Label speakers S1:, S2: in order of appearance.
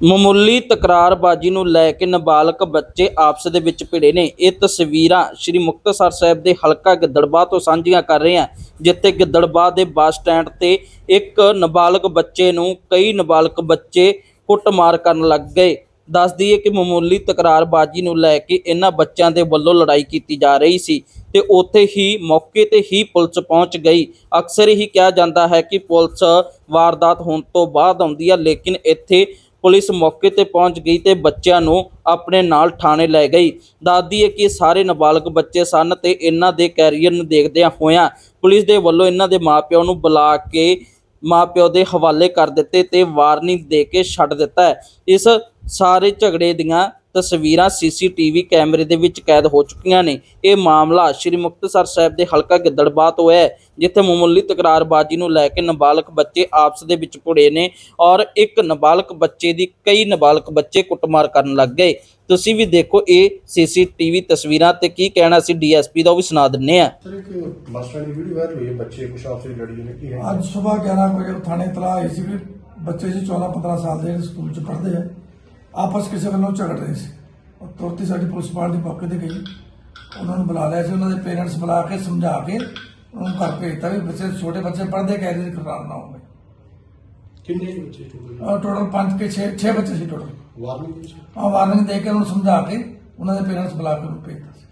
S1: ਮਾਮੂਲੀ ਤਕਰਾਰਬਾਜੀ ਨੂੰ ਲੈ ਕੇ ਨਾਬਾਲਗ ਬੱਚੇ ਆਪਸ ਦੇ ਵਿੱਚ ਭਿੜੇ ਨੇ। ਇਹ ਤਸਵੀਰਾਂ ਸ੍ਰੀ ਮੁਕਤਸਰ ਸਾਹਿਬ ਦੇ ਹਲਕਾ ਗਿੱਦੜਬਾਹ ਤੋਂ ਸਾਂਝੀਆਂ ਕਰ ਰਹੇ ਹਾਂ, ਜਿੱਥੇ ਗਿੱਦੜਬਾਹ ਦੇ ਬੱਸ ਸਟੈਂਡ ਤੇ ਇੱਕ ਨਾਬਾਲਗ ਬੱਚੇ ਨੂੰ ਕਈ ਨਾਬਾਲਗ ਬੱਚੇ ਕੁੱਟਮਾਰ ਕਰਨ ਲੱਗ ਗਏ। ਦੱਸ ਦਈਏ ਕਿ ਮਾਮੂਲੀ ਤਕਰਾਰਬਾਜੀ ਨੂੰ ਲੈ ਕੇ ਇਹਨਾਂ ਬੱਚਿਆਂ ਦੇ ਵੱਲੋਂ ਲੜਾਈ ਕੀਤੀ ਜਾ ਰਹੀ ਸੀ ਤੇ ਉੱਥੇ ਹੀ ਮੌਕੇ ਤੇ ਹੀ ਪੁਲਿਸ ਪਹੁੰਚ ਗਈ। ਅਕਸਰ ਹੀ ਕਿਹਾ ਜਾਂਦਾ ਹੈ ਕਿ ਪੁਲਿਸ ਵਾਰਦਾਤ ਹੋਣ ਤੋਂ ਬਾਅਦ ਆਉਂਦੀ ਹੈ ਲੇਕਿਨ ਇੱਥੇ ਪੁਲਿਸ ਮੌਕੇ ਤੇ ਪਹੁੰਚ ਗਈ ਤੇ ਬੱਚਿਆਂ ਨੂੰ ਆਪਣੇ ਨਾਲ ਥਾਣੇ ਲੈ ਗਈ। ਦੱਸਦੀ ਹੈ ਕਿ ਸਾਰੇ ਨਾਬਾਲਗ ਬੱਚੇ ਸਨ ਤੇ ਇਹਨਾਂ ਦੇ ਕੈਰੀਅਰ ਨੂੰ ਦੇਖਦਿਆਂ ਹੋਇਆਂ ਪੁਲਿਸ ਦੇ ਵੱਲੋਂ ਇਹਨਾਂ ਦੇ ਮਾਪਿਆਂ ਨੂੰ ਬੁਲਾ ਕੇ ਮਾਪਿਓ ਦੇ ਹਵਾਲੇ ਕਰ ਦਿੱਤੇ ਤੇ ਵਾਰਨਿੰਗ ਦੇ ਕੇ ਛੱਡ ਦਿੱਤਾ ਇਸ ਸਾਰੇ ਝਗੜੇ ਦੀਆਂ ਤਸਵੀਰਾਂ ਸੀਸੀਟੀਵੀ ਕੈਮਰੇ ਦੇ ਵਿੱਚ ਕੈਦ ਹੋ ਚੁੱਕੀਆਂ ਨੇ। ਇਹ ਮਾਮਲਾ ਸ੍ਰੀ ਮੁਕਤਸਰ ਸਾਹਿਬ ਦੇ ਹਲਕਾ ਗਿੱਦੜਬਾਹ ਤੋਂ ਹੈ ਜਿੱਥੇ ਮਾਮੂਲੀ ਤਕਰਾਰਬਾਜੀ ਨੂੰ ਲੈ ਕੇ ਨਾਬਾਲਗ ਬੱਚੇ ਆਪਸ ਦੇ ਵਿੱਚ ਭੁੜੇ ਨੇ ਔਰ ਇੱਕ ਨਾਬਾਲਗ ਬੱਚੇ ਦੀ ਕਈ ਨਾਬਾਲਗ ਬੱਚੇ ਕੁੱਟਮਾਰ ਕਰਨ ਲੱਗ ਗਏ। ਤੁਸੀਂ ਵੀ ਦੇਖੋ ਇਹ ਸੀਸੀਟੀਵੀ ਤਸਵੀਰਾਂ ਤੇ ਕੀ ਕਹਿਣਾ ਸੀ ਡੀਐਸਪੀ ਦਾ ਉਹ ਵੀ ਸੁਣਾ ਦਿੰਨੇ ਆ
S2: ਸਰ ਇੱਕ ਬੱਸ ਸਟੈਂਡ ਦੀ ਵੀਡੀਓ ਵਾਇਰਲ ਹੋਈ ਹੈ ਬੱਚੇ ਕੁਛ ਆਪਸ ਵਿੱਚ ਲੜੀ ਨੇ ਕੀ ਹੈ?
S3: ਅੱਜ ਸਵੇਰ 11 ਕੁ ਵਜੇ ਥਾਣੇ ਤਲਾ ਆਈ ਸੀ ਵੀ ਬੱਚੇ ਜੀ 14 15 ਸਾਲ ਦੇ ਸਕੂਲ ਚ ਪੜ੍ਹਦੇ ਆ। ਆਪਸ ਕਿਸੇ ਵੱਲੋਂ ਝਗੜ ਰਹੇ ਸੀ। ਉਹ ਤੁਰਤ ਹੀ ਸਾਡੀ ਪੁਲਿਸ ਪਾਰਟੀ ਮੌਕੇ ਤੇ ਗਈ। ਉਹਨਾਂ ਨੂੰ ਬੁਲਾ ਲਿਆ ਸੀ। ਉਹਨਾਂ ਦੇ ਪੇਰੈਂਟਸ ਬੁਲਾ ਕੇ ਸਮਝਾ ਕੇ ਉਹਨਾਂ ਨੂੰ ਘਰ ਭੇਜਤਾ ਵੀ ਬੱਚੇ ਛੋਟੇ ਬੱਚੇ ਪੜ੍ਹਦੇ ਕਹਿ ਰਹੇ ਖਰਾਬ ਨਾ ਹੋਵੇ।
S2: ਕਿੰਨੇ ਬੱਚੇ ਟੋਟਲ
S3: ਟੋਟਲ 5 ਕੇ 6 6 ਬੱਚੇ ਸੀ ਟੋਟਲ ਵਾਰਨਿੰਗ ਦੇ ਕੇ ਉਹਨਾਂ ਨੂੰ ਸਮਝਾ ਕੇ ਉਹਨਾਂ ਦੇ ਪੇਰੈਂਟਸ ਬੁਲਾ ਕੇ ਉਹਨੂੰ ਭੇਜਤਾ ਸੀ।